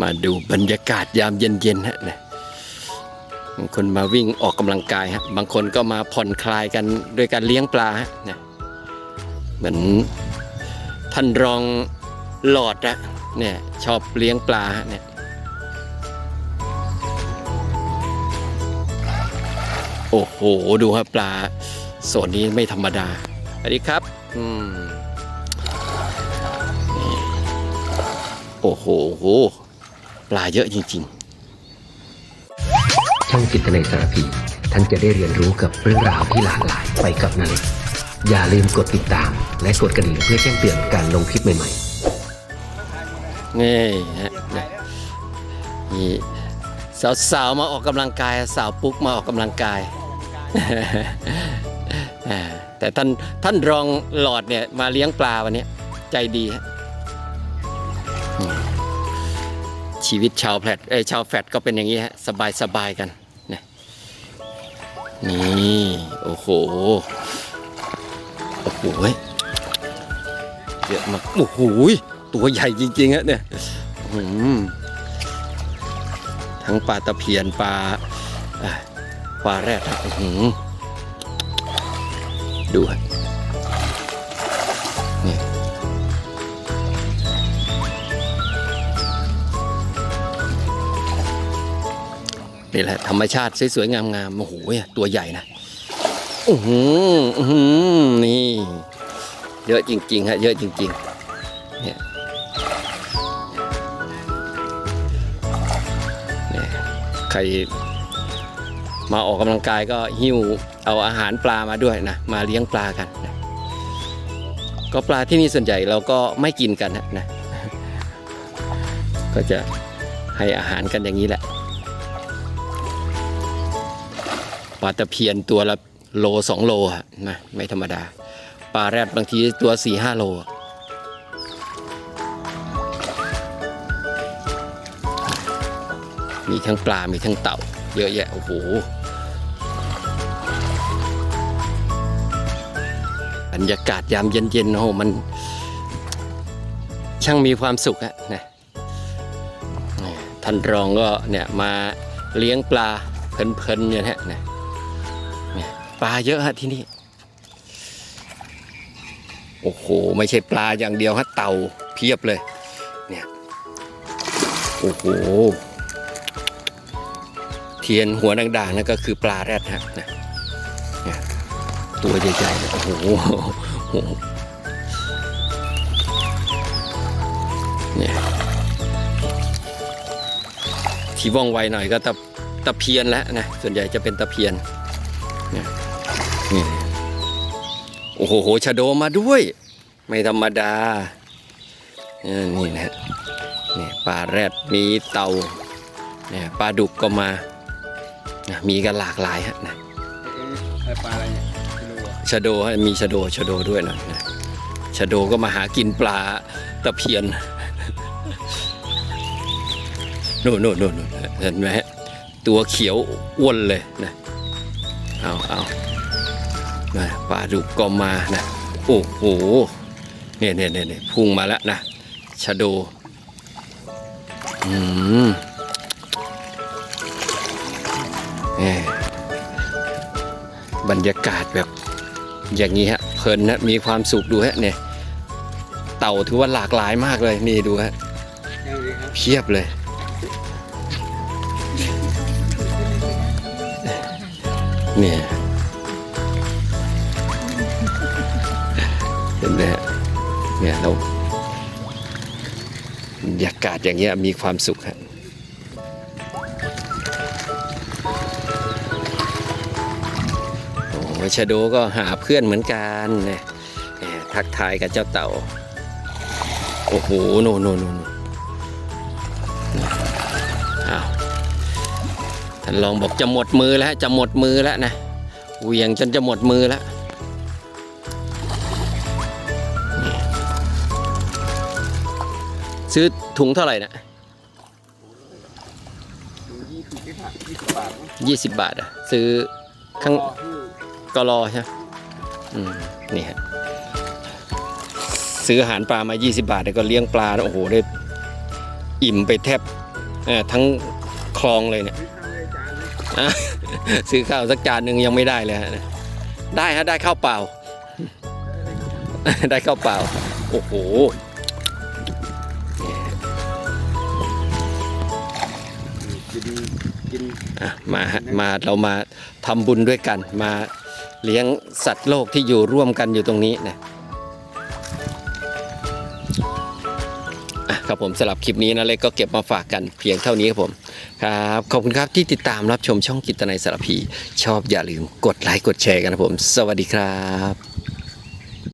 มาดูบรรยากาศยามเย็นๆฮะนะบางคนมาวิ่งออกกำลังกายฮะบางคนก็มาผ่อนคลายกันด้วยการเลี้ยงปลาฮะนะเหมือนท่านรองหลอดอะเนี่ยชอบเลี้ยงปลาฮะเนี่ยโอ้โห ดูฮะปลาโซนนี้ไม่ธรรมดาสวัสดีครับอืมโอ้โห ปลาเยอะจริงช่องจิตในสารพีท่านจะได้เรียนรู้กับเรื่องราวที่หลากหลายไปกับนาเล็กอย่าลืมกดติดตาม และกดกระดิ่งเพื่อแจ้งเตือนการลงคลิปใหม่ๆๆนี่ฮะนะนี่สาวๆมาออกกำลังกาย สาวปุ๊กมาออกกำลังกายอ่าแต่ท่านท่านรองหลอดเนี่ยมาเลี้ยงปลาวันนี้ใจดีฮะ ชีวิตชาวแฟลตเอ้ชาวแฟลตก็เป็นอย่างนี้ฮะสบายสบายกันนะนี่โอ้โหโอ้โหเยอะมากโอ้โหตัวใหญ่จริงๆฮะเนี่ยอืมทั้งปลาตะเพียนปลาปลาแรดอื้อหือดูฮะ นี่แหละธรรมชาติสวยๆงามๆโอ้โหตัวใหญ่นะอือหืออื้อหือนี่ เยอะจริง ๆ ฮะ เยอะจริงๆเนี่ยเนี่ยใครมาออกกำลังกายก็หิ้วเอาอาหารปลามาด้วยนะ มาเลี้ยงปลากันนะก็ปลาที่นี่ส่วนใหญ่เราก็ไม่กินกันนะนะ ก็จะให้อาหารกันอย่างนี้แหละ ปลาตะเพียนตัวละโลสองโลอะนะไม่ธรรมดา ปลาแรดบางทีตัวสี่ห้าโลมีทั้งปลา มีทั้งเต่า เยอะแยะ โอ้โห บรรยากาศยามเย็นๆ โอ้โห มัน ช่างมีความสุขอะนะท่านรองก็เนี่ยมาเลี้ยงปลาเพลินๆเนี่ยฮะนะนี่ย ปลาเยอะฮะที่นี่ โอ้โห ไม่ใช่ปลาอย่างเดียวฮะเต่าเพียบเลย เนี่ย โอ้โห เทียนหัวด่างๆนั่นก็คือปลาแรดฮะนะเนี่ยตัวใหญ่ๆโอ้โหโอ้โหเนี่ยที่ว่องไวหน่อยก็ตะตะเพียนแล้วนะ ส่วนใหญ่จะเป็นตะเพียนเนี่ย นี่โอ้โหชะโดมาด้วย ไม่ธรรมดาเออนี่นะนี่ปลาแรดมีเต่าเนี่ยปลาดุกก็มา มีกันหลากหลายฮะนะไอปลาอะไรเนี่ยชะโดฮะมีชะโดชะโดด้วยนะชะโดก็มาหากินปลาตะเพียนโน่นโน่นโน่นโน่นเห็นไหมฮะตัวเขียวอ้วนเลยนะเอาเอา นะปลาดุกก็มานะโอ้โหเนี่ยเนี่ยเนี่ยพุ่งมาแล้วนะชะโดอืมแหมบรรยากาศแบบอย่างนี้ฮะเพลินนะมีความสุขดูฮะเนี่ยเต่าถือว่าหลากหลายมากเลยนี่ดูฮะเพียบเลยเนี่ย นไหมฮะเนี่ยเราบรรยากาศอย่างเงี้ยมีความสุขฮะโอ้ชาโดก็หาเพื่อนเหมือนกันเนี่ยเนี่ยทักทายกับเจ้าเต่า โอ้โหโนโนโนโนอ้าวท่านลองบอกจะหมดมือแล้วจะหมดมือแล้วนะเหวียงจนจะหมดมือแล้ว ซื้อถุงเท่าไหร่นะยี่สิบบาทยี่สิบบาทอะซื้อข้างรอที่กรอใช่ไหมอืมนี่ฮะซื้ออาหารปลามา 20 บาทแล้วก็เลี้ยงปลาโอ้โหได้อิ่มไปแทบทั้งคลองเลยเนี่ยซื้อข้าวเลยจานเลยอะซื้อข้าวสักจานหนึ่งยังไม่ได้เลยฮะได้ฮะได้ข้าวเปล่า ได้ข้าวเปล่า โอ้โห กินกินอะมาฮะมาเรามาทำบุญด้วยกัน มาเลี้ยงสัตว์โลกที่อยู่ร่วมกันอยู่ตรงนี้นะอะครับผมสำหรับคลิปนี้นะเล็กก็เก็บมาฝากกันเพียงเท่านี้ครับผมครับขอบคุณครับที่ติดตามรับชมช่องกิตนายสารพี ชอบอย่าลืมกดไลค์กดแชร์กันนะผม สวัสดีครับ